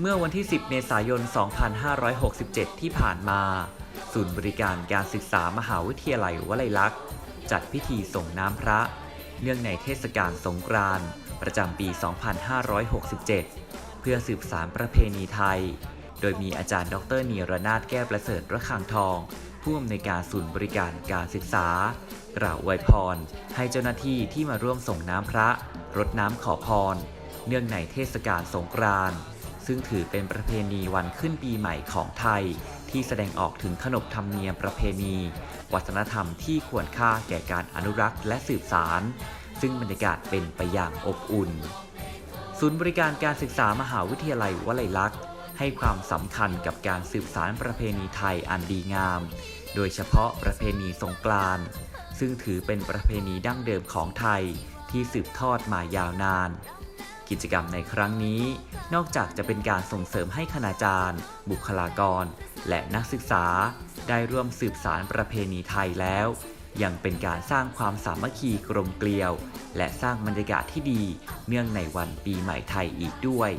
เมื่อวันที่ 10 เมษายน 2567 ที่ผ่านมา ศูนย์บริการการศึกษามหาวิทยาลัยวลัยลักษณ์ จัดพิธีส่งน้ำพระ เนื่องในเทศกาลสงกรานต์ประจำปี 2567 เพื่อสืบสารประเพณีไทย โดยมีอาจารย์ดรนีรนาถแก้วประเสริฐระฆังทอง ผู้อำนวยการศูนย์บริการการศึกษา กล่าวไวยพร ให้เจ้าหน้าที่ที่มาร่วมส่งน้ำพระ รดน้ำขอพร เนื่องในเทศกาลสงกรานต์ ซึ่งถือเป็นประเพณีวันขึ้นปีใหม่ของไทย ที่แสดงออกถึงขนบธรรมเนียมประเพณี วัฒนธรรมที่ควรค่าแก่การอนุรักษ์และสืบสาร ซึ่งบรรยากาศเป็นไปอย่างอบอุ่น ศูนย์บริการการศึกษามหาวิทยาลัยวลัยลักษณ์ให้ความสำคัญกับการสืบสารประเพณีไทยอันดีงาม โดยเฉพาะประเพณีสงกรานต์ซึ่งถือเป็นประเพณีดั้งเดิมของไทยที่สืบทอดมายาวนาน กิจกรรมในครั้งนี้ นอกจากจะเป็นการส่งเสริมให้คณาจารย์ บุคลากร และนักศึกษา ได้ร่วมสืบสารประเพณีไทยแล้ว ยังเป็นการสร้างความสามัคคีกลมเกลียว และสร้างบรรยากาศที่ดี เนื่องในวันปีใหม่ไทยอีกด้วย